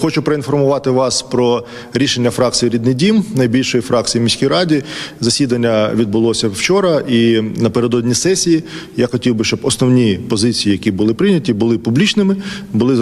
Хочу проінформувати вас про рішення фракції Рідний дім найбільшої фракції в міській раді. Засідання відбулося вчора, і напередодні сесії я хотів би, щоб основні позиції, які були прийняті, були публічними, були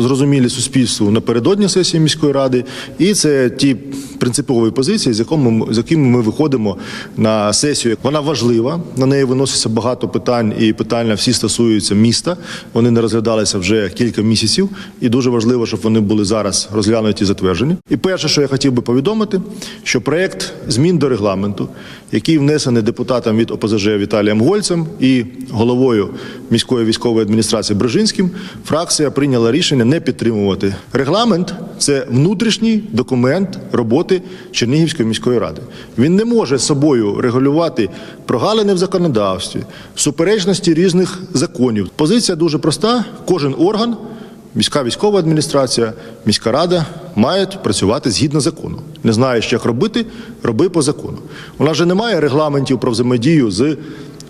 зрозумілі суспільству напередодні сесії міської ради. І це ті принципові позиції, з якими ми- з якими ми виходимо на сесію. Вона важлива. На неї виноситься багато питань, і питання всі стосуються міста. Вони не розглядалися вже кілька місяців, і дуже важливо, щоб вони були зараз розглянуті і затверджені. І перше, що я хотів би повідомити, що проект змін до регламенту, який внесений депутатом від ОПЗЖ Віталієм Гольцем і головою міської військової адміністрації Брижинським, фракція прийняла рішення не підтримувати. Регламент це внутрішній документ роботи Чернігівської міської ради. Він не може собою регулювати прогалини в законодавстві, суперечності різних законів. Позиція дуже проста: кожен орган. Міська військова адміністрація, міська рада мають працювати згідно закону. Не знаєш, як робити, роби по закону. У нас же немає регламентів про взаємодію з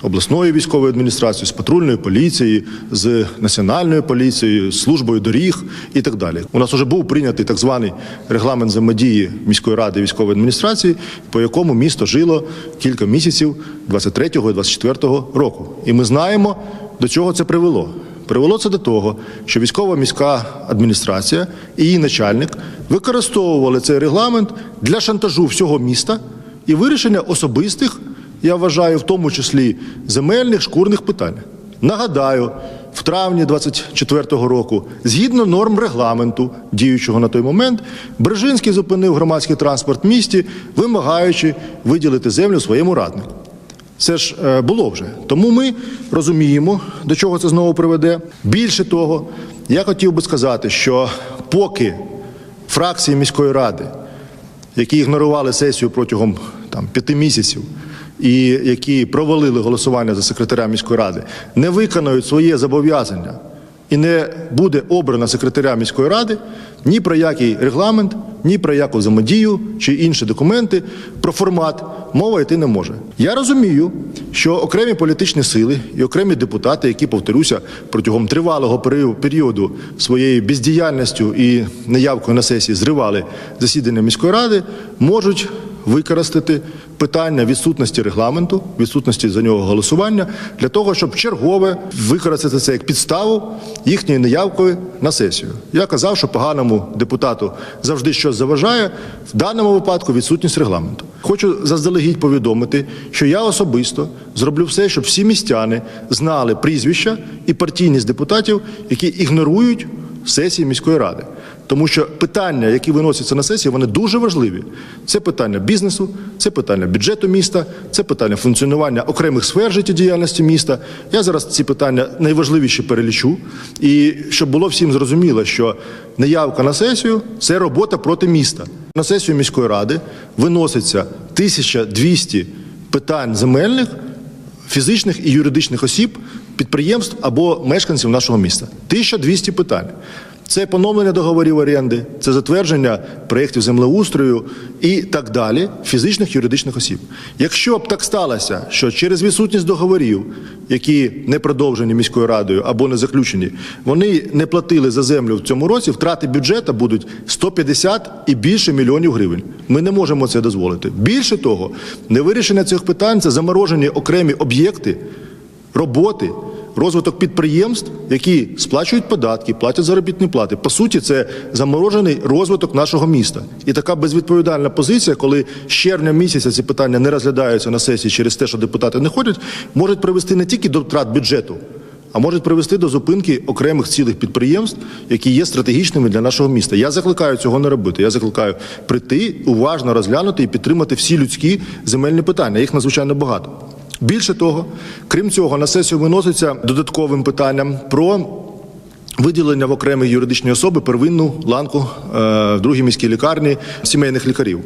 обласною військовою адміністрацією, з патрульною поліцією, з національною поліцією, з службою доріг і так далі. У нас вже був прийнятий так званий регламент взаємодії міської ради військової адміністрації, по якому місто жило кілька місяців 23-го і 24-го року. І ми знаємо, до чого це привело. Привело це до того, що військова міська адміністрація і її начальник використовували цей регламент для шантажу всього міста і вирішення особистих, я вважаю, в тому числі земельних шкурних питань. Нагадаю, в травні 24-го року, згідно норм регламенту, діючого на той момент, Брижинський зупинив громадський транспорт в місті, вимагаючи виділити землю своєму раднику. Це ж е, було вже. Тому ми розуміємо, до чого це знову приведе. Більше того, я хотів би сказати, що поки фракції міської ради, які ігнорували сесію протягом там, п'яти місяців, і які провалили голосування за секретаря міської ради, не виконають своє зобов'язання і не буде обрана секретаря міської ради, ні про який регламент, ні про яку взаємодію чи інші документи про формат мова йти не може. Я розумію, що окремі політичні сили і окремі депутати, які повторюся протягом тривалого періоду- своєю бездіяльністю і неявкою на сесії зривали засідання міської ради, можуть використати питання відсутності регламенту, відсутності за нього голосування для того, щоб чергове використати це як підставу їхньої неявкою на сесію. Я казав, що поганому депутату завжди щось заважає. В даному випадку відсутність регламенту. Хочу заздалегідь повідомити, що я особисто зроблю все, щоб всі містяни знали прізвища і партійність депутатів, які ігнорують сесії міської ради. Тому що питання, які виносяться на сесії, вони дуже важливі. Це питання бізнесу, це питання бюджету міста, це питання функціонування окремих сфер життєдіяльності міста. Я зараз ці питання найважливіші перелічу. І щоб було всім зрозуміло, що неявка на сесію це робота проти міста. На сесію міської ради виноситься 1200 питань земельних фізичних і юридичних осіб, підприємств або мешканців нашого міста. 1200 питань. Це поновлення договорів оренди, це затвердження проєктів землеустрою і так далі фізичних юридичних осіб. Якщо б так сталося, що через відсутність договорів, які не продовжені міською радою або не заключені, вони не платили за землю в цьому році, втрати бюджету будуть 150 і більше мільйонів гривень. Ми не можемо це дозволити. Більше того, невирішення цих питань це заморожені окремі об'єкти роботи, розвиток підприємств, які сплачують податки, платять заробітні плати. По суті, це заморожений розвиток нашого міста. І така безвідповідальна позиція, коли з червня місяця ці питання не розглядаються на сесії через те, що депутати не ходять, може привести не тільки до втрат бюджету. А можуть привести до зупинки окремих цілих підприємств, які є стратегічними для нашого міста. Я закликаю цього не робити. Я закликаю прийти, уважно розглянути і підтримати всі людські земельні питання. Їх надзвичайно багато. Більше того, крім цього, на сесію виноситься додатковим питанням про виділення в окремі юридичні особи первинну ланку е, в другій міській лікарні сімейних лікарів.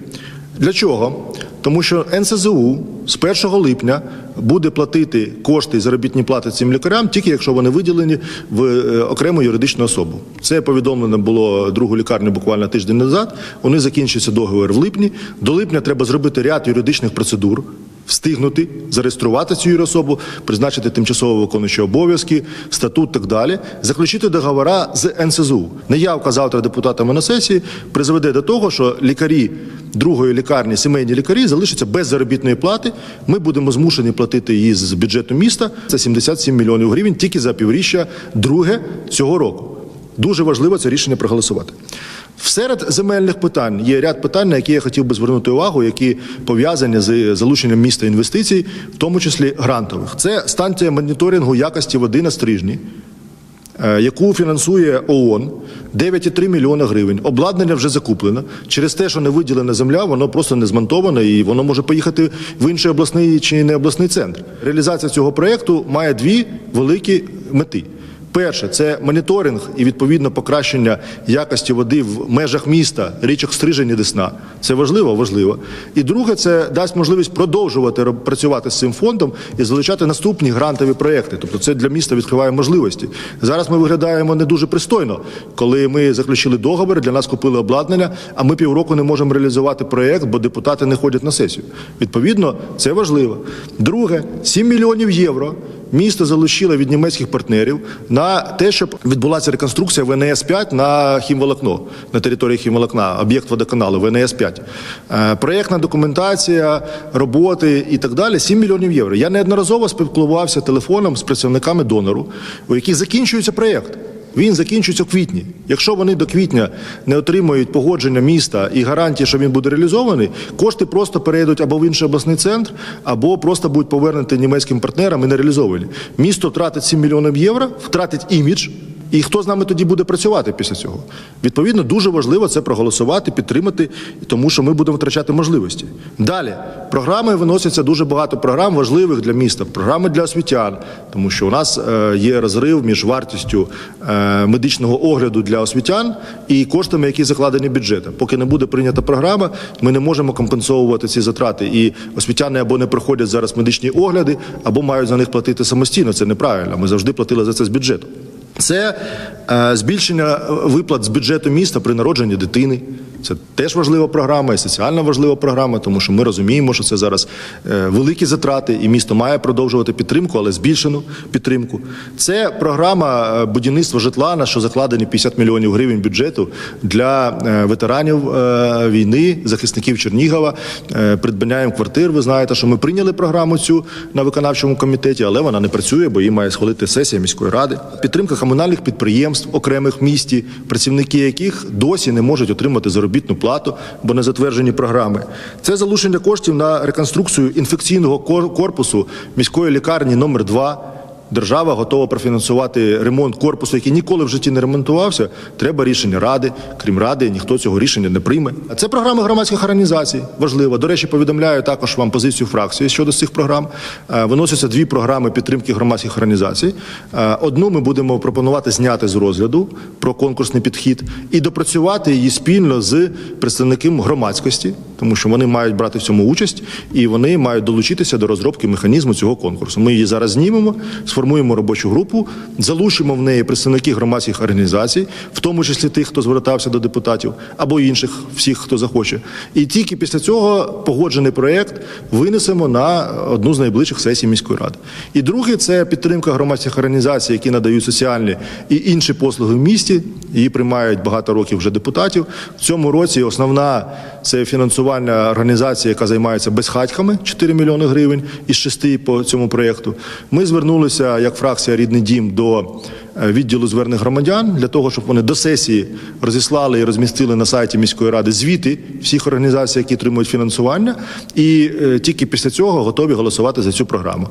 Для чого? Тому що НСЗУ з 1 липня буде платити кошти заробітні плати цим лікарям, тільки якщо вони виділені в е, окрему юридичну особу. Це повідомлено було другу лікарню буквально тиждень назад. Вони закінчуються договір в липні. До липня треба зробити ряд юридичних процедур. Встигнути зареєструвати цю юрособу, призначити тимчасово виконуючі обов'язки, статут так далі, заключити договори з НСЗУ. Неявка завтра депутатами на сесії призведе до того, що лікарі другої лікарні, сімейні лікарі, залишаться без заробітної плати. Ми будемо змушені платити її з бюджету міста. Це 77 мільйонів гривень тільки за півріччя друге цього року. Дуже важливо це рішення проголосувати. Серед земельних питань є ряд питань, на які я хотів би звернути увагу, які пов'язані з залученням міста інвестицій, в тому числі грантових. Це станція моніторингу якості води на стрижні, е, яку фінансує ООН 9,3 мільйона гривень. Обладнання вже закуплено. Через те, що не виділена земля, воно просто не змонтоване і воно може поїхати в інший обласний чи не обласний центр. Реалізація цього проєкту має дві великі мети. Перше це моніторинг і відповідно покращення якості води в межах міста, річок Стрижень і Десна. Це важливо, важливо. І друге, це дасть можливість продовжувати працювати з цим фондом і залучати наступні грантові проекти. Тобто, це для міста відкриває можливості. Зараз ми виглядаємо не дуже пристойно, коли ми заключили договір, для нас купили обладнання, а ми півроку не можемо реалізувати проект, бо депутати не ходять на сесію. Відповідно, це важливо. Друге, 7 мільйонів євро. Місто залучило від німецьких партнерів на те, щоб відбулася реконструкція ВНС 5 на хімволокно на території хімволокна, об'єкт водоканалу ВНС 5 Е, Проєктна документація, роботи і так далі 7 мільйонів євро. Я неодноразово спілкувався телефоном з працівниками донору, у яких закінчується проєкт. Він закінчується у квітні. Якщо вони до квітня не отримують погодження міста і гарантії, що він буде реалізований, кошти просто перейдуть або в інший обласний центр, або просто будуть повернуті німецьким партнерам і не реалізовані. Місто втратить 7 мільйонів євро, втратить імідж. І хто з нами тоді буде працювати після цього? Відповідно, дуже важливо це проголосувати, підтримати, тому що ми будемо втрачати можливості. Далі програми виносяться дуже багато програм важливих для міста, програми для освітян, тому що у нас е, є розрив між вартістю е, медичного огляду для освітян і коштами, які закладені бюджетом. Поки не буде прийнята програма, ми не можемо компенсовувати ці затрати. І освітяни або не проходять зараз медичні огляди, або мають за них платити самостійно. Це неправильно. Ми завжди платили за це з бюджету. Це е, збільшення виплат з бюджету міста при народженні дитини. Це теж важлива програма і соціально важлива програма, тому що ми розуміємо, що це зараз е, великі затрати, і місто має продовжувати підтримку, але збільшену підтримку. Це програма е, будівництва житла, на що закладені 50 мільйонів гривень бюджету для е, ветеранів війни, захисників Чернігова, придбання квартир. Ви знаєте, що ми прийняли програму цю на виконавчому комітеті, але вона не працює, бо її має схвалити сесія міської ради. Підтримка комунальних підприємств окремих місті, працівники яких досі не можуть отримати заробітну плату, бо не затверджені програми. Це залучення коштів на реконструкцію інфекційного кор- корпусу міської лікарні номер 2 Держава готова профінансувати ремонт корпусу, який ніколи в житті не ремонтувався. Треба рішення ради. Крім ради, ніхто цього рішення не прийме. А це програми громадських організацій. Важливо. До речі, повідомляю також вам позицію фракції щодо цих програм. Е, Виносяться дві програми підтримки громадських організацій. Е, Одну ми будемо пропонувати зняти з розгляду про конкурсний підхід і допрацювати її спільно з представниками громадськості, тому що вони мають брати в цьому участь і вони мають долучитися до розробки механізму цього конкурсу. Ми її зараз знімемо, сформуємо робочу групу, залучимо в неї представників громадських організацій, в тому числі тих, хто звертався до депутатів, або інших, всіх, хто захоче. І тільки після цього погоджений проєкт винесемо на одну з найближчих сесій міської ради. І друге це підтримка громадських організацій, які надають соціальні і інші послуги в місті. Її приймають багато років вже депутатів. В цьому році основна це фінансування організації, яка займається безхатьками 4 мільйони гривень із 6 по цьому проєкту. Ми звернулися як фракція Рідний дім до е, відділу звернень громадян для того, щоб вони до сесії розіслали і розмістили на сайті міської ради звіти всіх організацій, які отримують фінансування, і е, тільки після цього готові голосувати за цю програму.